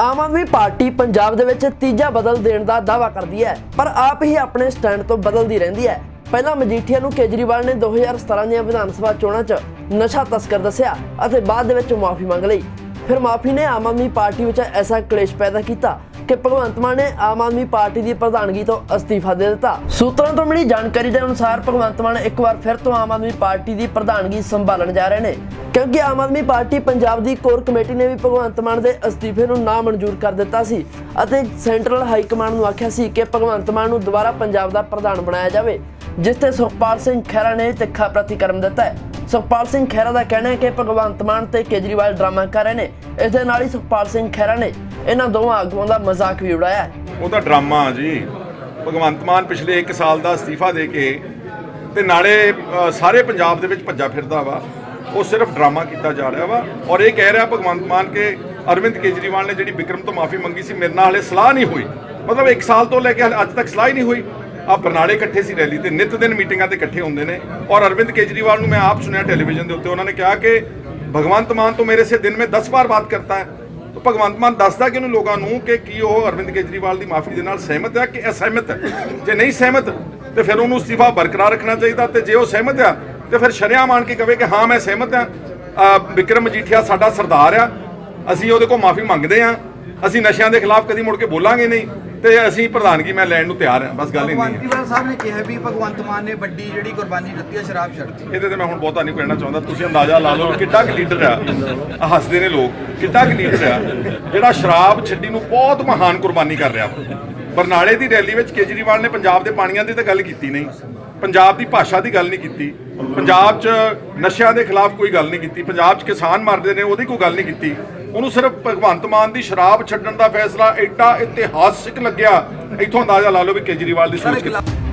ਆਮ Aadmi party Punjab ਦੇ ਵਿੱਚ ਤੀਜਾ ਬਦਲ ਦੇਣ ਦਾ ਦਾਅਵਾ ਕਰਦੀ ਹੈ, ਪਰ ਆਪ ਹੀ ਆਪਣੇ ਸਟੈਂਡ ਤੋਂ ਬਦਲਦੀ ਰਹਿੰਦੀ ਹੈ। ਪਹਿਲਾਂ ਮਜੀਠੀਆ ਨੂੰ ਕੇਜਰੀਵਾਲ ਨੇ 2017 ਦੀਆਂ ਵਿਧਾਨ ਸਭਾ ਚੋਣਾਂ 'ਚ ਨਸ਼ਾ ਤਸਕਰ ਦੱਸਿਆ ਅਤੇ ਬਾਅਦ ਦੇ ਵਿੱਚ ਮਾਫੀ ਮੰਗ ਲਈ। ਫਿਰ ਮਾਫੀ ਨੇ ਆਮ ਆਦਮੀ ਪਾਰਟੀ ਵਿੱਚ ਐਸਾ ਕਲੇਸ਼ ਪੈਦਾ ਕੀਤਾ ਕਿ ਭਗਵੰਤ ਮਾਨ ਨੇ ਆਮ ਆਦਮੀ ਪਾਰਟੀ ਦੀ ਪ੍ਰਧਾਨਗੀ ਤੋਂ ਅਸਤੀਫਾ ਦੇ ਦਿੱਤਾ। ਸੂਤਰਾਂ ਤੋਂ ਮਿਲੀ ਜਾਣਕਾਰੀ ਦੇ ਅਨੁਸਾਰ ਭਗਵੰਤ ਮਾਨ ਇੱਕ ਵਾਰ ਫਿਰ ਤੋਂ ਆਮ ਆਦਮੀ ਪਾਰਟੀ ਦੀ ਪ੍ਰਧਾਨਗੀ ਸੰਭਾਲਣ ਜਾ ਰਹੇ ਨੇ। ਕਿਉਂਕਿ ਆਮ ਆਦਮੀ ਪਾਰਟੀ ਪੰਜਾਬ ਦੀ ਕੋਰ ਕਮੇਟੀ ਨੇ ਵੀ ਭਗਵੰਤ ਮਾਨ ਦੇ ਅਸਤੀਫੇ ਨੂੰ ਨਾ ਮਨਜ਼ੂਰ ਕਰ ਦਿੱਤਾ ਸੀ ਅਤੇ ਸੈਂਟਰਲ ਹਾਈ ਕਮਾਂਡ ਨੂੰ ਆਖਿਆ ਸੀ ਕਿ ਭਗਵੰਤ ਮਾਨ ਨੂੰ ਦੁਬਾਰਾ ਪੰਜਾਬ ਦਾ ਪ੍ਰਧਾਨ ਬਣਾਇਆ ਜਾਵੇ। ਜਿਸ ਤੇ ਸੁਖਪਾਲ ਸਿੰਘ ਖਹਿਰਾ ਨੇ ਤਿੱਖਾ ਪ੍ਰਤੀਕਰਮ ਦਿੱਤਾ ਹੈ। ਸੁਖਪਾਲ ਸਿੰਘ ਖਹਿਰਾ ਦਾ ਕਹਿਣਾ ਹੈ ਕਿ ਭਗਵੰਤ ਮਾਨ ਤੇ ਕੇਜਰੀਵਾਲ ਡਰਾਮਾ ਕਰ ਰਹੇ ਨੇ। ਇਸ ਦੇ ਨਾਲ ਹੀ ਸੁਖਪਾਲ ਸਿੰਘ ਖਹਿਰਾ ਨੇ ਇਹਨਾਂ ਦੋਵਾਂ ਆਗੂਆਂ ਦਾ ਮਜ਼ਾਕ ਵੀ ਉਡਾਇਆ ਉਹਦਾ ਡਰਾਮਾ ਜੀ। ਭਗਵੰਤ ਮਾਨ ਪਿਛਲੇ 1 ਸਾਲ ਦਾ ਅਸਤੀਫਾ ਦੇ ਕੇ ਤੇ ਨਾਲੇ ਸਾਰੇ ਪੰਜਾਬ ਦੇ ਵਿੱਚ ਭੱਜਾ ਫਿਰਦਾ ਵਾ। ਉਹ ਸਿਰਫ ਡਰਾਮਾ ਕੀਤਾ ਜਾ ਰਿਹਾ ਵਾ। ਔਰ ਇਹ ਕਹਿ ਰਿਹਾ ਭਗਵੰਤ ਮਾਨ ਕੇ ਅਰਵਿੰਦ ਕੇਜਰੀਵਾਲ ਨੇ ਜਿਹੜੀ ਵਿਕਰਮ ਤੋਂ ਮਾਫੀ ਮੰਗੀ ਸੀ, ਮੇਰੇ ਨਾਲ ਹਲੇ ਸਲਾਹ ਨਹੀਂ ਹੋਈ। ਮਤਲਬ 1 ਸਾਲ ਤੋਂ ਲੈ ਕੇ ਅੱਜ ਤੱਕ ਸਲਾਹ ਹੀ ਨਹੀਂ ਹੋਈ। ਆ ਬਰਨਾਲੇ ਇਕੱਠੇ ਸੀ ਰੈਲੀ ਤੇ, ਨਿਤ ਦਿਨ ਮੀਟਿੰਗਾਂ ਤੇ ਇਕੱਠੇ ਹੁੰਦੇ ਨੇ। ਔਰ ਅਰਵਿੰਦ ਕੇਜਰੀਵਾਲ ਨੂੰ ਮੈਂ ਆਪ ਸੁਣਿਆ ਟੈਲੀਵਿਜ਼ਨ ਦੇ ਉੱਤੇ, ਉਹਨਾਂ ਨੇ ਕਿਹਾ ਕਿ ਭਗਵੰਤ ਮਾਨ ਤੋਂ ਮੇਰੇ ਸੇ ਦਿਨ में 10 ਵਾਰ ਬਾਤ ਕਰਤਾ ਹੈ। ਤਾਂ ਭਗਵੰਤ ਮਾਨ ਦੱਸਦਾ ਕਿ ਉਹਨੂੰ ਲੋਕਾਂ ਨੂੰ ਕਿ ਕੀ ਉਹ ਅਰਵਿੰਦ ਕੇਜਰੀਵਾਲ ਦੀ ਮਾਫੀ ਦੇ ਨਾਲ ਸਹਿਮਤ ਹੈ ਕਿ ਅਸਹਿਮਤ ਹੈ। ਜੇ ਨਹੀਂ ਸਹਿਮਤ, ਤੇ ਫਿਰ ਉਹਨੂੰ ਅਸਤੀਫਾ ਬਰਕਰਾਰ ਰੱਖਣਾ ਚਾਹੀਦਾ ਤੇ ਜੇ ਉਹ ਸਹਿਮਤ ਆ, ਤੇ ਫਿਰ ਸ਼ਰਿਆਮ ਆਣ ਕੇ ਕਵੇ ਕਿ ਹਾਂ, ਮੈਂ ਸਹਿਮਤ ਆ ਅਹ ਵਿਕਰਮ ਮਜੀਠੀਆ ਸਾਡਾ ਸਰਦਾਰ ਆ। ਅਸੀਂ ਉਹਦੇ ਕੋਲ ਮਾਫੀ ਮੰਗਦੇ ਆ ਅਸੀਂ ਨਸ਼ਿਆਂ ਦੇ ਖਿਲਾਫ ਕਦੀ ਮੁੜ ਕੇ ਬੋਲਾਂਗੇ ਨਹੀਂ। ਤੇ ਅਸੀਂ ਪ੍ਰਧਾਨਗੀ ਮੈਂ ਲੈਣ ਨੂੰ ਤਿਆਰ ਹਾਂ ਬਸ ਗੱਲ ਇੰਨੀ ਹੈ। ਭਗਵੰਤ ਸਾਹਿਬ ਨੇ ਕਿਹਾ ਵੀ ਭਗਵੰਤ ਮਾਨ ਨੇ ਵੱਡੀ ਜਿਹੜੀ ਕੁਰਬਾਨੀ ਦਿੱਤੀ ਹੈ ਸ਼ਰਾਬ ਛੱਡਤੀ ਇਹਦੇ ਤੇ ਮੈਂ ਹੁਣ ਬਹੁਤਾ ਨਹੀਂ ਕਹਿਣਾ ਚਾਹੁੰਦਾ ਤੁਸੀਂ ਅੰਦਾਜ਼ਾ ਲਾ ਲਓ ਕਿੱਡਾ ਕੁ ਲੀਡਰ ਆ। ਆਹ ਹੱਸਦੇ ਨੇ ਲੋਕ ਕਿੱਡਾ ਕੁ ਲੀਡਰ ਆ ਜਿਹੜਾ ਸ਼ਰਾਬ ਛੱਡੀ ਨੂੰ ਬਹੁਤ ਮਹਾਨ ਕੁਰਬਾਨੀ ਕਰ ਰਿਹਾ। ਬਰਨਾਲੇ ਦੀ ਰੈਲੀ ਵਿੱਚ ਕੇਜਰੀਵਾਲ ਨੇ ਪੰਜਾਬ ਦੇ ਪਾਣੀਆਂ ਦੀ ਤਾਂ ਗੱਲ ਕੀਤੀ ਨਹੀਂ। ਪੰਜਾਬ ਦੀ ਭਾਸ਼ਾ ਦੀ ਗੱਲ ਨਹੀਂ ਕੀਤੀ। ਪੰਜਾਬ 'ਚ ਨਸ਼ਿਆਂ ਦੇ ਖਿਲਾਫ ਕੋਈ ਗੱਲ ਨਹੀਂ ਕੀਤੀ। ਪੰਜਾਬ 'ਚ ਕਿਸਾਨ ਮਰਦੇ ਨੇ ਉਹਦੀ ਕੋਈ ਗੱਲ ਨਹੀਂ ਕੀਤੀ। ਉਹਨੂੰ ਸਿਰਫ ਭਗਵੰਤ ਮਾਨ ਦੀ ਸ਼ਰਾਬ ਛੱਡਣ ਦਾ ਫੈਸਲਾ ਐਡਾ ਇਤਿਹਾਸਿਕ ਲੱਗਿਆ, ਇੱਥੋਂ ਅੰਦਾਜ਼ਾ ਲਾ ਲਓ ਵੀ ਕੇਜਰੀਵਾਲ ਦੀ ਸੋਚ ਕਿੱਥੇ